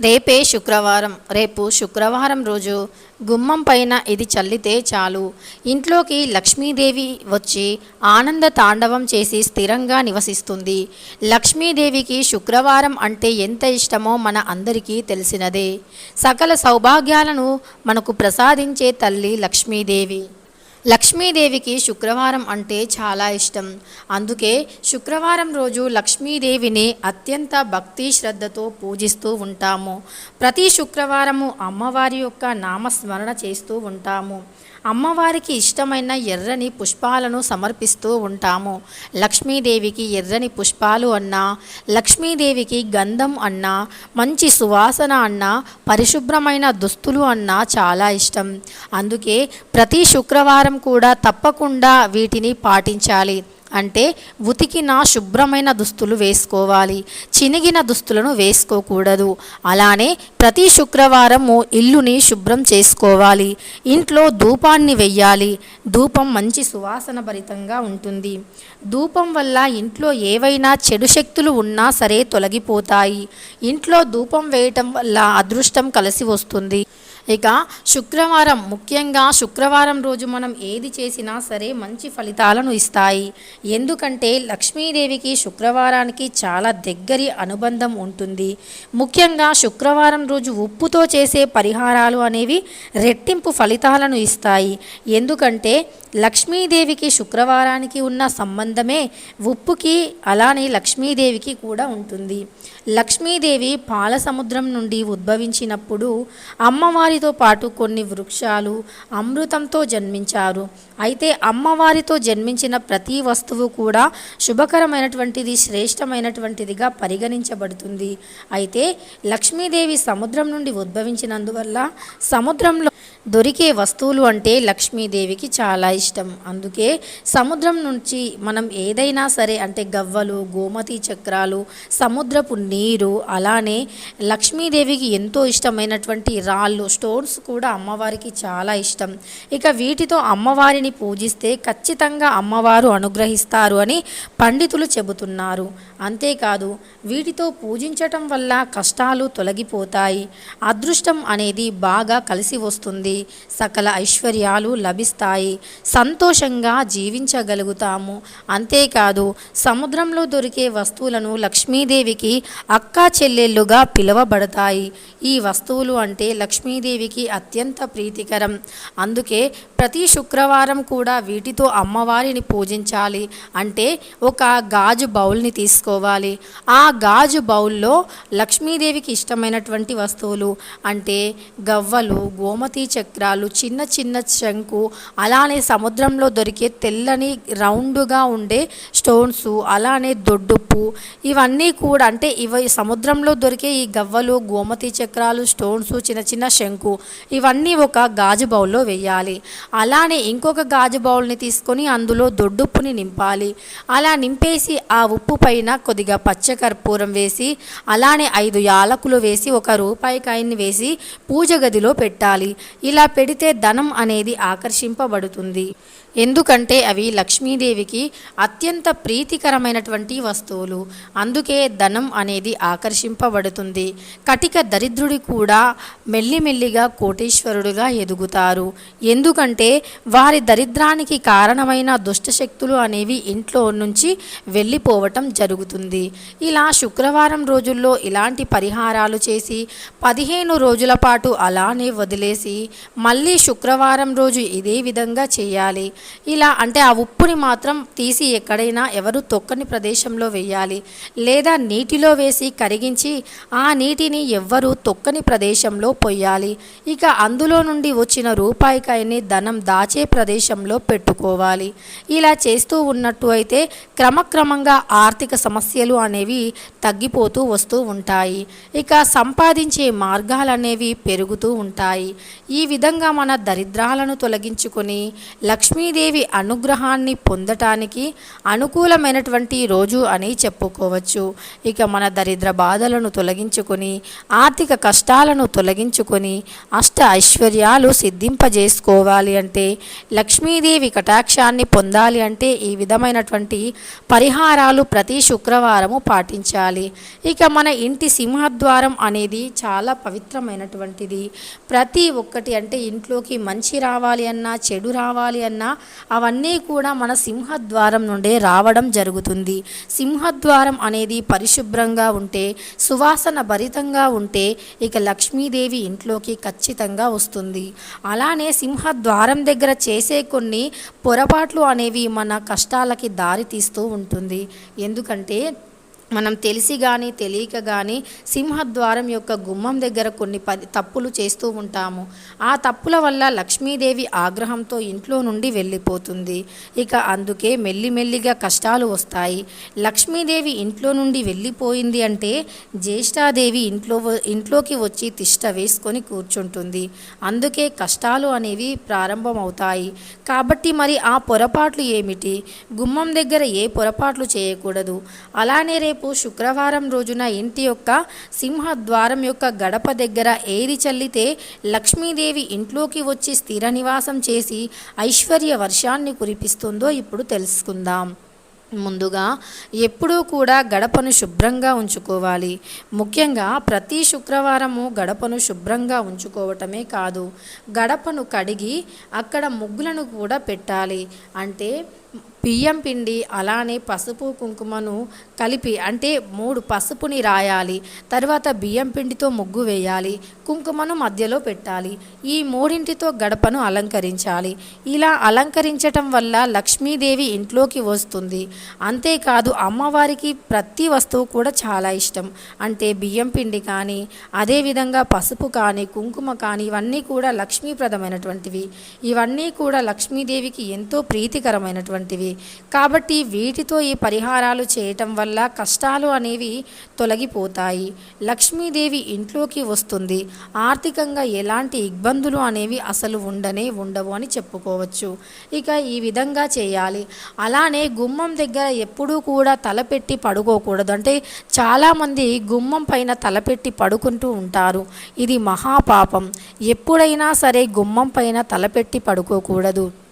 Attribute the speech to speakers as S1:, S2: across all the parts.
S1: రేపే శుక్రవారం రేపు శుక్రవారం రోజు గుమ్మం పైన ఇది చల్లితే చాలు. ఇంట్లోకి లక్ష్మీదేవి వచ్చి ఆనంద తాండవం చేసి స్థిరంగా నివసిస్తుంది. లక్ష్మీదేవికి శుక్రవారం అంటే ఎంత ఇష్టమో మన అందరికీ తెలిసినదే. సకల సౌభాగ్యాలను మనకు ప్రసాదించే తల్లి లక్ష్మీదేవి. లక్ష్మీదేవికి శుక్రవారం అంటే చాలా ఇష్టం. అందుకే శుక్రవారం రోజు లక్ష్మీదేవిని అత్యంత భక్తి శ్రద్ధతో పూజిస్తూ ఉంటాము. ప్రతి శుక్రవారము అమ్మవారి యొక్క నామస్మరణ చేస్తూ ఉంటాము. అమ్మవారికి ఇష్టమైన ఎర్రని పుష్పాలను సమర్పిస్తూ ఉంటాము. లక్ష్మీదేవికి ఎర్రని పుష్పాలు అన్నా లక్ష్మీదేవికి గంధం అన్నా మంచి సువాసన అన్నా పరిశుభ్రమైన దుస్తులు అన్నా చాలా ఇష్టం. అందుకే ప్రతి శుక్రవారం కూడా తప్పకుండా వీటిని పాటించాలి. అంటే ఉతికిన శుభ్రమైన దుస్తులు వేసుకోవాలి చినిగిన దుస్తులను వేసుకోకూడదు. అలానే ప్రతి శుక్రవారము ఇల్లుని శుభ్రం చేసుకోవాలి. ఇంట్లో ధూపాన్ని వెయ్యాలి. ధూపం మంచి సువాసన భరితంగా ఉంటుంది. ధూపం వల్ల ఇంట్లో ఏవైనా చెడు శక్తులు ఉన్నా సరే తొలగిపోతాయి. ఇంట్లో ధూపం వేయటం వల్ల అదృష్టం కలిసి వస్తుంది. ఇక శుక్రవారం ముఖ్యంగా శుక్రవారం రోజు మనం ఏది చేసినా సరే మంచి ఫలితాలను ఇస్తాయి. ఎందుకంటే లక్ష్మీదేవికి శుక్రవారానికి చాలా దగ్గరి అనుబంధం ఉంటుంది. ముఖ్యంగా శుక్రవారం రోజు ఉప్పుతో చేసే పరిహారాలు అనేవి రెట్టింపు ఫలితాలను ఇస్తాయి. ఎందుకంటే లక్ష్మీదేవికి శుక్రవారానికి ఉన్న సంబంధమే ఉప్పుకి అలానే లక్ష్మీదేవికి కూడా ఉంటుంది. లక్ష్మీదేవి పాల సముద్రం నుండి ఉద్భవించినప్పుడు అమ్మవారి వారితో పాటు కొన్ని వృక్షాలు అమృతంతో జన్మించారు. అయితే అమ్మవారితో జన్మించిన ప్రతి వస్తువు కూడా శుభకరమైనటువంటిది శ్రేష్టమైనటువంటిదిగా పరిగణించబడుతుంది. అయితే లక్ష్మీదేవి సముద్రం నుండి ఉద్భవించినందువల్ల సముద్రంలో దొరికే వస్తువులు అంటే లక్ష్మీదేవికి చాలా ఇష్టం. అందుకే సముద్రం నుంచి మనం ఏదైనా సరే అంటే గవ్వలు గోమతి చక్రాలు సముద్రపు నీరు అలానే లక్ష్మీదేవికి ఎంతో ఇష్టమైనటువంటి రాళ్ళు స్టోన్స్ కూడా అమ్మవారికి చాలా ఇష్టం. ఇక వీటితో అమ్మవారిని పూజిస్తే ఖచ్చితంగా అమ్మవారు అనుగ్రహిస్తారు అని పండితులు చెబుతున్నారు. అంతేకాదు వీటితో పూజించటం వల్ల కష్టాలు తొలగిపోతాయి. అదృష్టం అనేది బాగా కలిసి వస్తుంది. సకల ఐశ్వర్యాలు లభిస్తాయి. సంతోషంగా జీవించగలుగుతాము. అంతేకాదు సముద్రంలో దొరికే వస్తువులను లక్ష్మీదేవికి అక్కా చెల్లెళ్ళుగా పిలువబడతాయి. ఈ వస్తువులు అంటే లక్ష్మీదేవికి అత్యంత ప్రీతికరం. అందుకే ప్రతి శుక్రవారం కూడా వీటితో అమ్మవారిని పూజించాలి అంటే ఒక గాజు బౌల్ని తీసుకోవాలి. ఆ గాజు బౌల్లో లక్ష్మీదేవికి ఇష్టమైనటువంటి వస్తువులు అంటే గవ్వలు గోమతి చక్రాలు చిన్న చిన్న శంకు అలానే సముద్రంలో దొరికే తెల్లని రౌండ్గా ఉండే స్టోన్స్ అలానే దొడ్డుప్పు ఇవన్నీ కూడా అంటే ఇవి సముద్రంలో దొరికే ఈ గవ్వలు గోమతి చక్రాలు స్టోన్స్ చిన్న చిన్న శంకు ఇవన్నీ ఒక గాజు బౌల్లో వేయాలి. అలానే ఇంకొక గాజు బౌల్ని తీసుకొని అందులో దొడ్డుప్పుని నింపాలి. అలా నింపేసి ఆ ఉప్పు పైన కొద్దిగా పచ్చకర్పూరం వేసి అలానే ఐదు యాలకులు వేసి ఒక రూపాయి కాయన్ని వేసి పూజ గదిలో పెట్టాలి. ఇలా పెడితే ధనం అనేది ఆకర్షింపబడుతుంది. ఎందుకంటే అవి లక్ష్మీదేవికి అత్యంత ప్రీతికరమైనటువంటి వస్తువులు. అందుకే ధనం అనేది ఆకర్షింపబడుతుంది. కటిక దరిద్రుడి కూడా మెల్లిమెల్లిగా కోటీశ్వరుడుగా ఎదుగుతారు. ఎందుకంటే వారి దరిద్రానికి కారణమైన దుష్టశక్తులు అనేవి ఇంట్లో నుంచి వెళ్ళిపోవటం జరుగుతుంది. ఇలా శుక్రవారం రోజుల్లో ఇలాంటి పరిహారాలు చేసి పదిహేను రోజుల పాటు అలానే వదిలేసి మళ్ళీ శుక్రవారం రోజు ఇదే విధంగా చేయాలి. ఇలా అంటే ఆ ఉప్పుని మాత్రం తీసి ఎక్కడైనా ఎవరు తొక్కని ప్రదేశంలో వేయాలి. లేదా నీటిలో వేసి కరిగించి ఆ నీటిని ఎవ్వరూ తొక్కని ప్రదేశంలో పొయ్యాలి. ఇక అందులో నుండి వచ్చిన రూపాయికాయని ధనం దాచే ప్రదేశంలో పెట్టుకోవాలి. ఇలా చేస్తూ ఉన్నట్టు అయితే క్రమక్రమంగా ఆర్థిక సమస్యలు అనేవి తగ్గిపోతూ వస్తూ ఉంటాయి. ఇక సంపాదించే మార్గాలు అనేవి పెరుగుతూ ఉంటాయి. ఈ విధంగా మన దరిద్రాలను తొలగించుకొని లక్ష్మీదేవి అనుగ్రహాన్ని పొందటానికి అనుకూలమైనటువంటి రోజు అని చెప్పుకోవచ్చు. ఇక మన దరిద్ర బాధలను తొలగించుకొని ఆర్థిక కష్టాలను తొలగించుకొని అష్ట ఐశ్వర్యాలు సిద్ధింపజేసుకోవాలి అంటే లక్ష్మీదేవి కటాక్షాన్ని పొందాలి అంటే ఈ విధమైనటువంటి పరిహారాలు ప్రతి శుక్రవారము పాటించాలి. ఇక మన ఇంటి సింహద్వారం అనేది చాలా పవిత్రమైనటువంటిది. ప్రతి ఒక్కటి అంటే ఇంట్లోకి మంచి రావాలి అన్నా చెడు రావాలి అన్నా అవన్నీ కూడా మన సింహద్వారం నుండే రావడం జరుగుతుంది. సింహద్వారం అనేది పరిశుభ్రంగా ఉంటే సువాసన భరితంగా ఉంటే ఇక లక్ష్మీదేవి ఇంట్లోకి ఖచ్చితంగా వస్తుంది. అలానే సింహద్వారం దగ్గర చేసే కొన్ని పొరపాట్లు అనేవి మన కష్టాలకి దారి తీస్తూ ఉంటుంది. ఎందుకంటే మనం తెలిసి కానీ తెలియక కానీ సింహద్వారం యొక్క గుమ్మం దగ్గర కొన్ని పది తప్పులు చేస్తూ ఉంటాము. ఆ తప్పుల వల్ల లక్ష్మీదేవి ఆగ్రహంతో ఇంట్లో నుండి వెళ్ళిపోతుంది. ఇక అందుకే మెల్లిమెల్లిగా కష్టాలు వస్తాయి. లక్ష్మీదేవి ఇంట్లో నుండి వెళ్ళిపోయింది అంటే జ్యేష్ఠాదేవి ఇంట్లో ఇంట్లోకి వచ్చి తిష్ట వేసుకొని కూర్చుంటుంది. అందుకే కష్టాలు అనేవి ప్రారంభమవుతాయి. కాబట్టి మరి ఆ పొరపాట్లు ఏమిటి? గుమ్మం దగ్గర ఏ పొరపాట్లు చేయకూడదు. అలానే రేపు శుక్రవారం రోజున ఇంటి యొక్క సింహద్వారం యొక్క గడప దగ్గర ఏరి చల్లితే లక్ష్మీదేవి ఇంట్లోకి వచ్చి స్థిర నివాసం చేసి ఐశ్వర్య వర్షాన్ని కురిపిస్తుందో ఇప్పుడు తెలుసుకుందాం. ముందుగా ఎప్పుడూ కూడా గడపను శుభ్రంగా ఉంచుకోవాలి. ముఖ్యంగా ప్రతి శుక్రవారము గడపను శుభ్రంగా ఉంచుకోవటమే కాదు గడపను కడిగి అక్కడ ముగ్గులను కూడా పెట్టాలి. అంటే బియ్యం పిండి అలానే పసుపు కుంకుమను కలిపి అంటే మూడు పసుపుని రాయాలి తర్వాత బియ్యం పిండితో ముగ్గు వేయాలి కుంకుమను మధ్యలో పెట్టాలి ఈ మూడింటితో గడపను అలంకరించాలి. ఇలా అలంకరించటం వల్ల లక్ష్మీదేవి ఇంట్లోకి వస్తుంది. అంతేకాదు అమ్మవారికి ప్రతి వస్తువు కూడా చాలా ఇష్టం. అంటే బియ్యం పిండి కానీ అదేవిధంగా పసుపు కానీ కుంకుమ కానీ ఇవన్నీ కూడా లక్ష్మీప్రదమైనటువంటివి. ఇవన్నీ కూడా లక్ష్మీదేవికి ఎంతో ప్రీతికరమైనటువంటివి. కాబట్టి వీటితో ఈ పరిహారాలు చేయటం వల్ల కష్టాలు అనేవి తొలగిపోతాయి. లక్ష్మీదేవి ఇంట్లోకి వస్తుంది. ఆర్థికంగా ఎలాంటి ఇబ్బందులు అనేవి అసలు ఉండనే ఉండవు అని చెప్పుకోవచ్చు. ఇక ఈ విధంగా చేయాలి. అలానే గుమ్మం దగ్గర ఎప్పుడూ కూడా తలపెట్టి పడుకోకూడదు. అంటే చాలామంది గుమ్మం పైన తలపెట్టి పడుకుంటూ ఉంటారు. ఇది మహాపాపం. ఎప్పుడైనా సరే గుమ్మం పైన తలపెట్టి పడుకోకూడదు.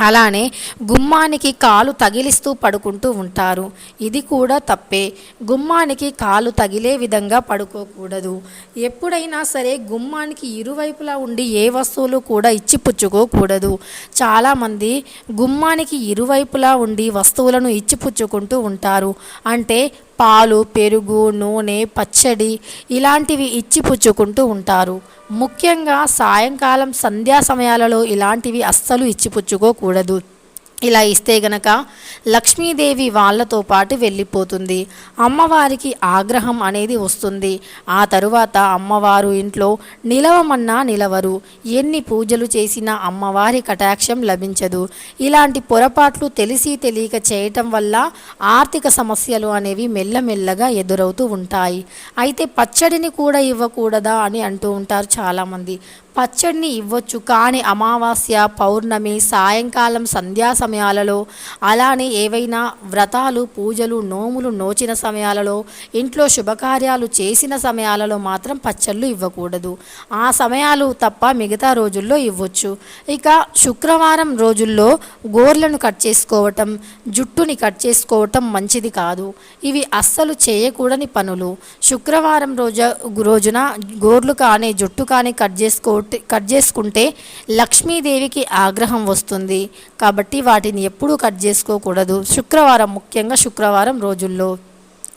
S1: అలానే గుమ్మానికి కాలు తగిలిస్తూ పడుకుంటూ ఉంటారు. ఇది కూడా తప్పే. గుమ్మానికి కాలు తగిలే విధంగా పడుకోకూడదు. ఎప్పుడైనా సరే గుమ్మానికి ఇరువైపులా ఉండి ఏ వస్తువులు కూడా ఇచ్చి పుచ్చుకోకూడదు చాలామంది గుమ్మానికి ఇరువైపులా ఉండి వస్తువులను ఇచ్చి పుచ్చుకుంటూ ఉంటారు. అంటే పాలు పెరుగు నూనె పచ్చడి ఇలాంటివి ఇచ్చి పుచ్చుకుంటూ ఉంటారు. ముఖ్యంగా సాయంకాలం సంధ్యా సమయాలలో ఇలాంటివి అస్సలు ఇచ్చిపుచ్చుకోకూడదు ఇలా ఇస్తే గనక లక్ష్మీదేవి వాళ్ళతో పాటు వెళ్ళిపోతుంది. అమ్మవారికి ఆగ్రహం అనేది వస్తుంది. ఆ తరువాత అమ్మవారు ఇంట్లో నిలవమన్నా నిలవరు. ఎన్ని పూజలు చేసినా అమ్మవారి కటాక్షం లభించదు. ఇలాంటి పొరపాట్లు తెలిసి తెలియక చేయటం వల్ల ఆర్థిక సమస్యలు అనేవి మెల్లమెల్లగా ఎదురవుతూ ఉంటాయి. అయితే పచ్చడిని కూడా ఇవ్వకూడదా అని అంటూ ఉంటారు చాలామంది. పచ్చడిని ఇవ్వచ్చు. కానీ అమావాస్య పౌర్ణమి సాయంకాలం సంధ్యా సమయాలలో అలానే ఏవైనా వ్రతాలు పూజలు నోములు నోచిన సమయాలలో ఇంట్లో శుభకార్యాలు చేసిన సమయాలలో మాత్రం పచ్చళ్ళు ఇవ్వకూడదు. ఆ సమయాలు తప్ప మిగతా రోజుల్లో ఇవ్వచ్చు. ఇక శుక్రవారం రోజుల్లో గోర్లను కట్ చేసుకోవటం జుట్టుని కట్ చేసుకోవటం మంచిది కాదు. ఇవి అస్సలు చేయకూడని పనులు. శుక్రవారం రోజు రోజున గోర్లు కానీ జుట్టు కానీ కట్ కట్ చేసుకుంటే లక్ష్మీదేవికి ఆగ్రహం వస్తుంది. కాబట్టి వాటిని ఎప్పుడూ కట్ చేసుకోకూడదు. శుక్రవారం ముఖ్యంగా శుక్రవారం రోజుల్లో.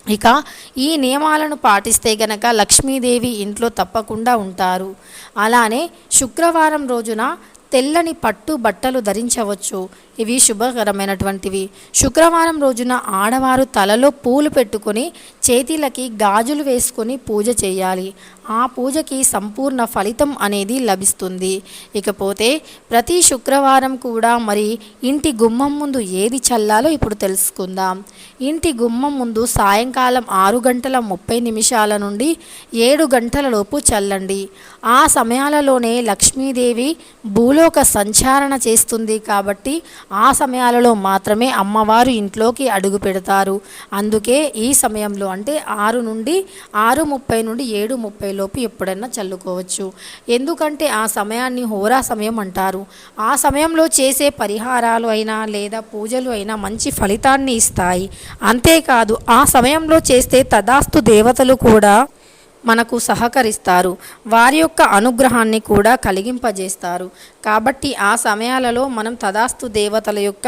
S1: ఇక ఈ నియమాలను పాటిస్తే గనక లక్ష్మీదేవి ఇంట్లో తప్పకుండా ఉంటారు. అలానే శుక్రవారం రోజున తెల్లని పట్టు బట్టలు ధరించవచ్చు. ఇవి శుభకరమైనటువంటివి. శుక్రవారం రోజున ఆడవారు తలలో పూలు పెట్టుకొని చేతిలకి గాజులు వేసుకొని పూజ చేయాలి. ఆ పూజకి సంపూర్ణ ఫలితం అనేది లభిస్తుంది. ఇకపోతే ప్రతి శుక్రవారం కూడా మరి ఇంటి గుమ్మం ముందు ఏది చల్లాలో ఇప్పుడు తెలుసుకుందాం. ఇంటి గుమ్మం ముందు సాయంకాలం ఆరు గంటల ముప్పై నిమిషాల నుండి ఏడు గంటల లోపు చల్లండి. ఆ సమయాలలోనే లక్ష్మీదేవి భూలోక సంచారణ చేస్తుంది కాబట్టి ఆ సమయాలలో మాత్రమే అమ్మవారు ఇంట్లోకి అడుగు పెడతారు. అందుకే ఈ సమయంలో అంటే ఆరు నుండి ఆరు ముప్పై నుండి ఏడు ముప్పై లోపు ఎప్పుడైనా చల్లుకోవచ్చు. ఎందుకంటే ఆ సమయాన్ని హోరా సమయం అంటారు. ఆ సమయంలో చేసే పరిహారాలు అయినా లేదా పూజలు అయినా మంచి ఫలితాన్ని ఇస్తాయి. అంతేకాదు ఆ సమయంలో చేస్తే తదాస్తు దేవతలు కూడా మనకు సహకరిస్తారు. వారి యొక్క అనుగ్రహాన్ని కూడా కలిగింపజేస్తారు. కాబట్టి ఆ సమయాలలో మనం తదాస్తు దేవతల యొక్క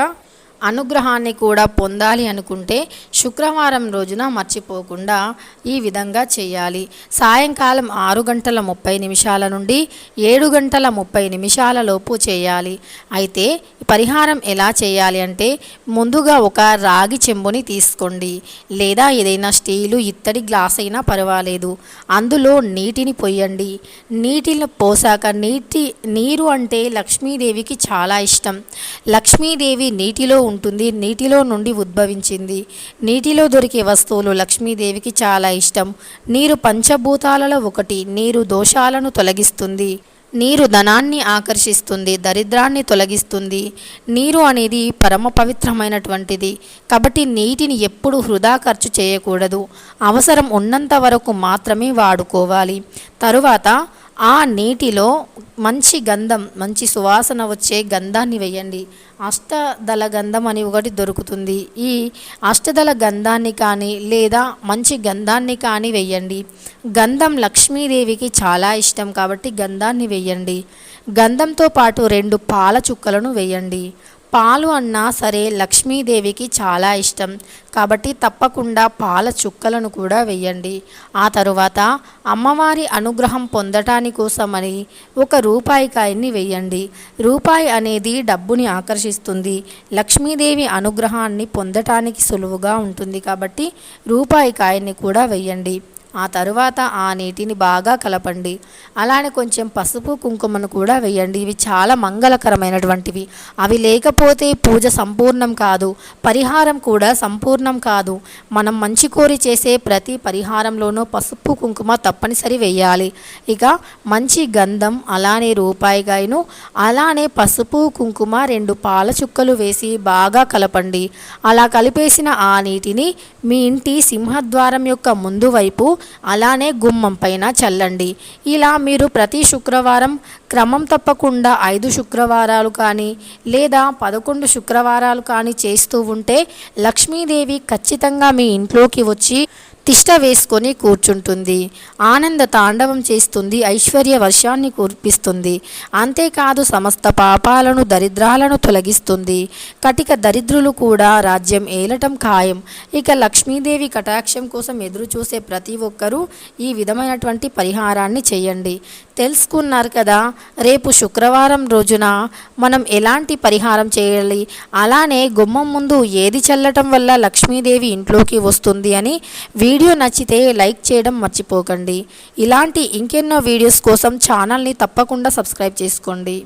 S1: అనుగ్రహాన్ని కూడా పొందాలి అనుకుంటే శుక్రవారం రోజున మర్చిపోకుండా ఈ విధంగా చేయాలి. సాయంకాలం ఆరు గంటల ముప్పై నిమిషాల నుండి ఏడు గంటల ముప్పై నిమిషాల లోపు చేయాలి. అయితే పరిహారం ఎలా చేయాలి అంటే ముందుగా ఒక రాగి చెంబుని తీసుకోండి. లేదా ఏదైనా స్టీలు ఇత్తడి గ్లాస్ అయినా పర్వాలేదు. అందులో నీటిని పొయ్యండి నీటిని పోసాక నీటి నీరు అంటే లక్ష్మీదేవికి చాలా ఇష్టం. లక్ష్మీదేవి నీటిలో ఉంటుంది నీటిలో నుండి ఉద్భవించింది. నీటిలో దొరికే వస్తువులు లక్ష్మీదేవికి చాలా ఇష్టం. నీరు పంచభూతాలలో ఒకటి నీరు దోషాలను తొలగిస్తుంది. నీరు ధనాన్ని ఆకర్షిస్తుంది దరిద్రాన్ని తొలగిస్తుంది. నీరు అనేది పరమ పవిత్రమైనటువంటిది. కాబట్టి నీటిని ఎప్పుడు వృధా ఖర్చు చేయకూడదు. అవసరం ఉన్నంత వరకు మాత్రమే వాడుకోవాలి. తరువాత ఆ నీటిలో మంచి గంధం మంచి సువాసన వచ్చే గంధాన్ని వేయండి. అష్టదళ గంధం అని ఒకటి దొరుకుతుంది. ఈ అష్టదళ గంధాన్ని కానీ లేదా మంచి గంధాన్ని కానీ వేయండి. గంధం లక్ష్మీదేవికి చాలా ఇష్టం కాబట్టి గంధాన్ని వేయండి. గంధంతో పాటు రెండు పాల చుక్కలను వేయండి. పాలు అన్నా సరే లక్ష్మీదేవికి చాలా ఇష్టం. కాబట్టి తప్పకుండా పాల చుక్కలను కూడా వేయండి. ఆ తరువాత అమ్మవారి అనుగ్రహం పొందటాని కోసమని ఒక రూపాయి కాయన్ని వేయండి. రూపాయి అనేది డబ్బుని ఆకర్షిస్తుంది. లక్ష్మీదేవి అనుగ్రహాన్ని పొందటానికి సులువుగా ఉంటుంది కాబట్టి రూపాయి కాయన్ని కూడా వేయండి. ఆ తరువాత ఆ నీటిని బాగా కలపండి. అలానే కొంచెం పసుపు కుంకుమను కూడా వేయండి. ఇవి చాలా మంగళకరమైనటువంటివి. అవి లేకపోతే పూజ సంపూర్ణం కాదు. పరిహారం కూడా సంపూర్ణం కాదు. మనం మంచి కోరి చేసే ప్రతి పరిహారంలోనూ పసుపు కుంకుమ తప్పనిసరి వేయాలి. ఇక మంచి గంధం అలానే రూపాయిగాయను అలానే పసుపు కుంకుమ రెండు పాల చుక్కలు వేసి బాగా కలపండి. అలా కలిపేసిన ఆ నీటిని మీ ఇంటి సింహద్వారం యొక్క ముందు వైపు అలానే గుమ్మం పైన చల్లండి. ఇలా మీరు ప్రతి శుక్రవారం క్రమం తప్పకుండా ఐదు శుక్రవారాలు కానీ లేదా పదకొండు శుక్రవారాలు కానీ చేస్తూ ఉంటే లక్ష్మీదేవి ఖచ్చితంగా మీ ఇంట్లోకి వచ్చి తిష్ట వేసుకొని కూర్చుంటుంది. ఆనంద తాండవం చేస్తుంది ఐశ్వర్య వర్షాన్ని కురిపిస్తుంది. అంతేకాదు సమస్త పాపాలను దరిద్రాలను తొలగిస్తుంది. కటిక దరిద్రులు కూడా రాజ్యం ఏలటం ఖాయం. ఇక లక్ష్మీదేవి కటాక్షం కోసం ఎదురు చూసే ప్రతి ఒక్కరూ ఈ విధమైనటువంటి పరిహారాన్ని చేయండి. తెలుసుకున్నారు కదా. రేపు శుక్రవారం రోజున మనం ఎలాంటి పరిహారం చేయాలి? అలానే గుమ్మం ముందు ఏది చల్లటం వల్ల లక్ష్మీదేవి ఇంట్లోకి వస్తుంది అని వీడియో నచ్చితే లైక్ చేయడం మర్చిపోకండి. ఇలాంటి ఇంకెన్నో వీడియోస్ కోసం ఛానల్ని తప్పకుండా సబ్స్క్రైబ్ చేసుకోండి.